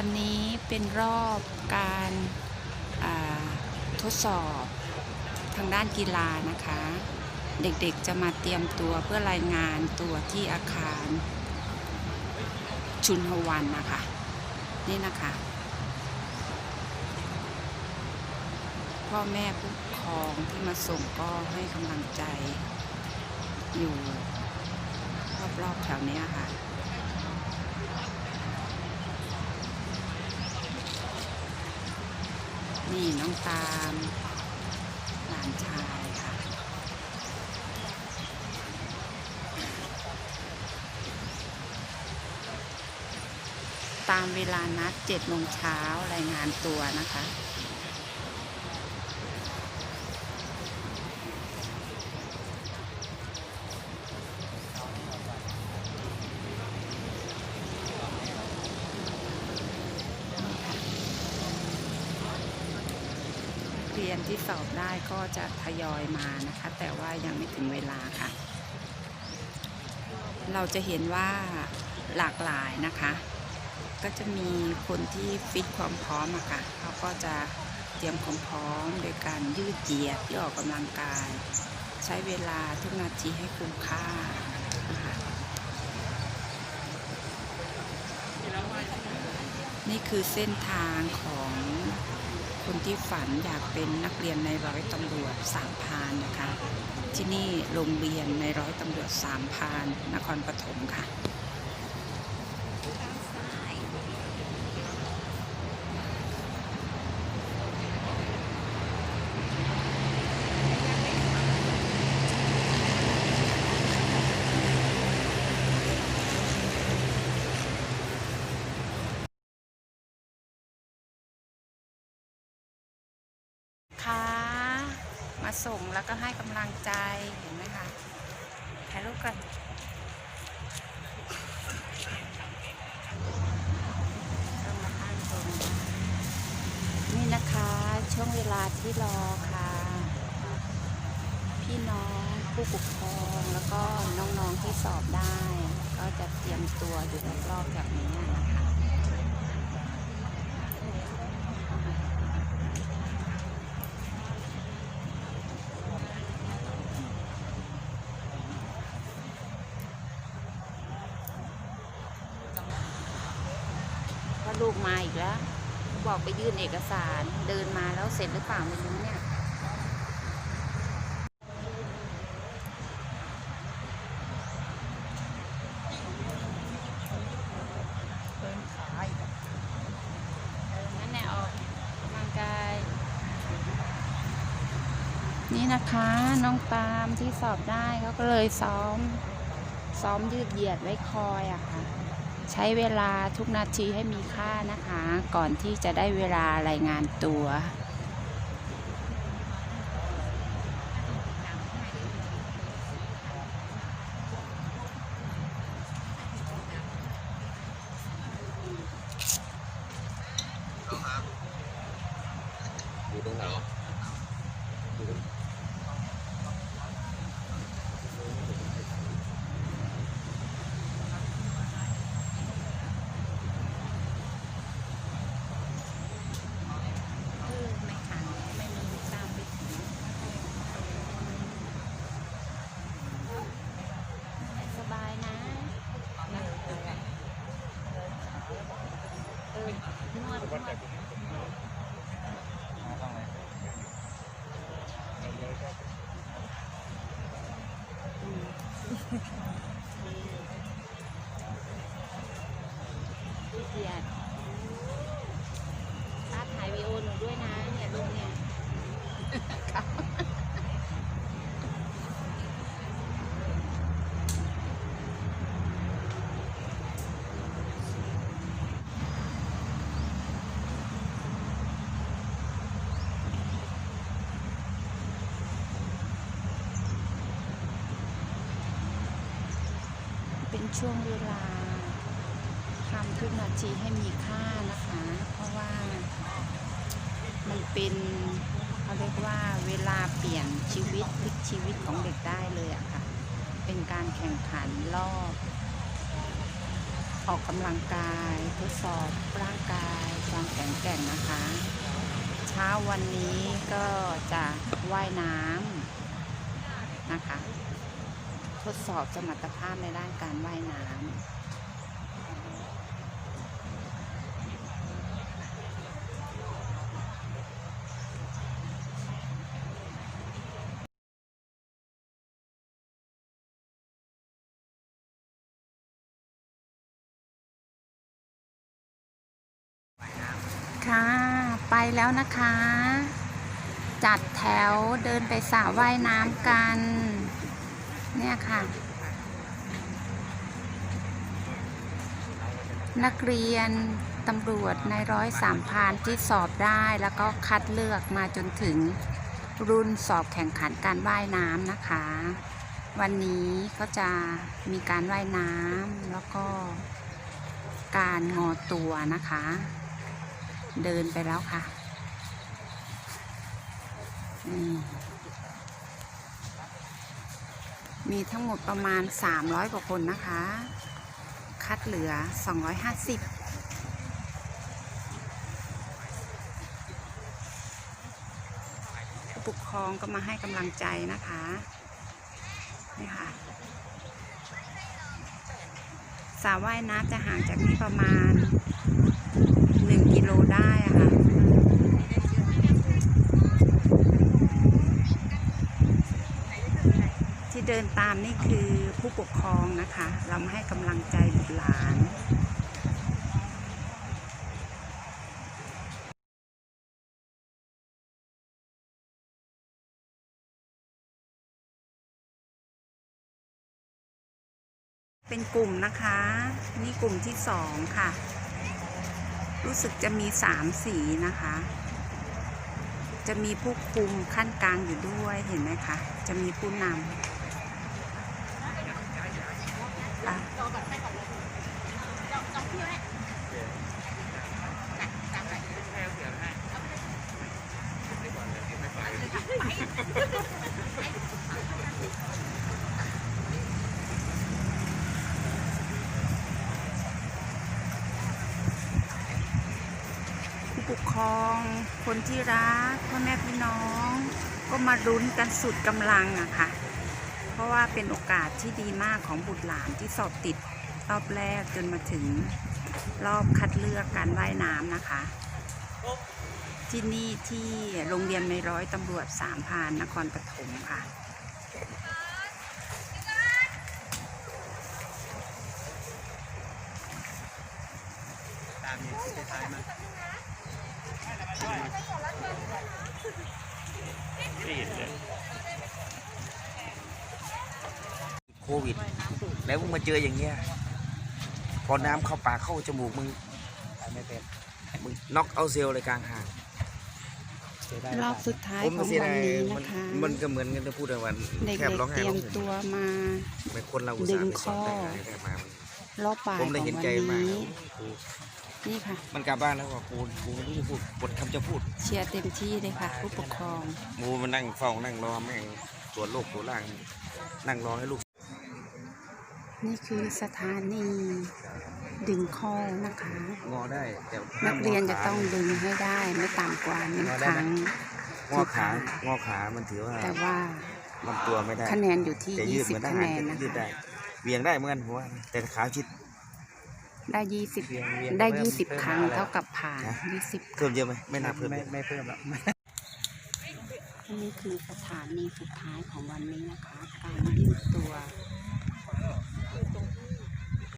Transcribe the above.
วันนี้เป็นรอบการาทดสอบทางด้านกีฬานะคะ เด็กๆจะมาเตรียมตัวเพื่อรายงานตัวที่อาคาร ชุนฮวันนะคะ นี่นะคะ พ่อแม่ผู้ปกครองที่มาส่งก็ให้กำลังใจอยู่รอบๆแถวนี้ค่ะ นี่น้องตามหลานชายค่ะ ตามเวลานัดเจ็ดโมงเช้ารายงานตัวนะคะ ที่สอบได้ก็จะทยอยมานะคะ แต่ว่ายังไม่ถึงเวลาค่ะ เราจะเห็นว่าหลากหลายนะคะ ก็จะมีคนที่ฟิตความพร้อมอะค่ะเขาก็จะเตรียมความพร้อมโดยการยืดเหยียดที่ออกกำลังกาย ใช้เวลาทุกนาทีให้คุ้มค่านะคะนี่คือเส้นทางของ คนที่ฝันอยากเป็นนักเรียนในร้อยตำรวจสามพานนะคะ ที่นี่โรงเรียนในร้อยตำรวจสามพาน นครปฐมค่ะ มา ส่งแล้วก็ให้กำลังใจเห็นไหมคะถ่ายรูปกันต้องมาตั้งตรงนี่นะคะช่วงเวลาที่รอค่ะ พี่น้องผู้ปกครองแล้วก็น้องๆที่สอบได้ ก็จะเตรียมตัวอยู่รอบๆแบบนี้นะคะ ลูกมาอีกแล้ว บอกไปยื่นเอกสารเดินมาแล้วเสร็จหรือเปล่าไม่รู้เนี่ยเออนั่นแหละออกกำลังกายนี่นะคะน้องปาล์มที่สอบได้เขาก็เลยซ้อม ซ้อมยืดเหยียดไว้คอยอะค่ะ ใช้เวลาทุกนาทีให้มีค่านะคะ ก่อนที่จะได้เวลารายงานตัว อยู่ตรงไหนอยู่ตรง เออไม่ทันไม่มีตามไปถึงสบายนะเออนวดนวดอืมยืดเหยียด ป้าถ่ายวีโอหนูด้วยนะเนี่ยลูกเนี่ย เป็นช่วงเวลาทำทุกนาทีให้มีค่านะคะ เพราะว่ามันเป็นเขาเรียกว่าเวลาเปลี่ยนชีวิตพลิกชีวิตของเด็กได้เลยอะค่ะ เป็นการแข่งขันรอบ ออกกำลังกาย ทดสอบร่างกายความแข็งแก่นนะคะ เช้าวันนี้ก็จะว่ายน้ำนะคะ ทดสอบสมรรถภาพในด้านการว่ายน้ำค่ะ ไปแล้วนะคะ จัดแถวเดินไปสระว่ายน้ำกัน เนี่ยค่ะ นักเรียนตำรวจในร้อยสามพานที่สอบได้แล้วก็คัดเลือกมาจนถึงรุ่นสอบแข่งขันการว่ายน้ำนะคะ วันนี้ก็จะมีการว่ายน้ำแล้วก็การงอตัวนะคะ เดินไปแล้วค่ะ นี่ มีทั้งหมดประมาณ 300 กว่าคนนะคะ คัดเหลือ 250ผู้ปกครองก็มาให้กำลังใจนะคะ นี่ค่ะสระว่ายน้ำจะห่างจากนี้ประมาณ 1 กิโลได้อะค่ะ ที่เดินตามนี่คือผู้ปกครองนะคะเรามาให้กำลังใจบุตรหลานเป็นกลุ่มนะคะ นี่กลุ่มที่สองค่ะ รู้สึกจะมีสามสีนะคะ จะมีผู้คุมขั้นกลางอยู่ด้วยเห็นไหมคะ จะมีผู้นำ กครอง คนที่รักพ่อแม่พี่น้อง ก็มารุ้นกันสุดกำลังอะค่ะ เพราะว่าเป็นโอกาสที่ดีมากของบุตรหลานที่สอบติดรอบแรกจนมาถึงรอบคัดเลือกการว่ายน้ำนะคะ ที่นี่ที่โรงเรียนในร้อยตำรวจสามพานนครปฐมค่ะ ตามนี้ที่ท้ายมาไม่เห็นเลย โควิด แล้วมึงมาเจออย่างเงี้ยพอน้ำเข้าปากเข้าจมูกมึงไม่เป็นมึงน็อกเอาเซลล์เลยกลางหางเสียดายรอบสุดท้ายผมของเสียวันดายนี้มันนะคะมันก็เหมือนกันจะพูดแต่วันเด็กแทบร้องๆไห้เตรียร้อมงห่มตัวมาไม่คนเราอุตดึส่าห์งไปสอนข้อแต่งงานแต่มารอบบ่ายผขอมงเลยวันเห็นใจนี้มากกูนี่ค่ะมันกลับบ้านแล้วว่ากูกูไม่รู้จะพูดบทคำจะพูด เชียร์เต็มที่เลยค่ะ ผู้ปกครองมูมันนั่งเฝ้านั่งรอแม่งตรวจโรคตัวจร่าง นั่งรอให้ลูก นี่คือสถานีดึงข้อนะคะ งอได้แต่นักเรียนจะต้องดึงให้ได้ไม่ต่ำกว่าหนึ่งครั้งงอขางอขามันถือว่า แต่ว่าลำตัวไม่ได้คะแนนอยู่ที่แต่ยืดเหมือนท20คะหาแนรนนะยืดคะได้เวียงได้เหมือนหัวแต่ขาชิด ได้เวียงเวียง20ได้เพิ่ม20เพิ่มครั้งอะไรเท่ากับผ่านฮะ20เพิ่มเยอะไหมไม่น่าเพิ่มไม่เลยไม่เพิ่มหรอกนี่คือสถานีสุดท้ายของวันนี้นะคะ การวิ่ง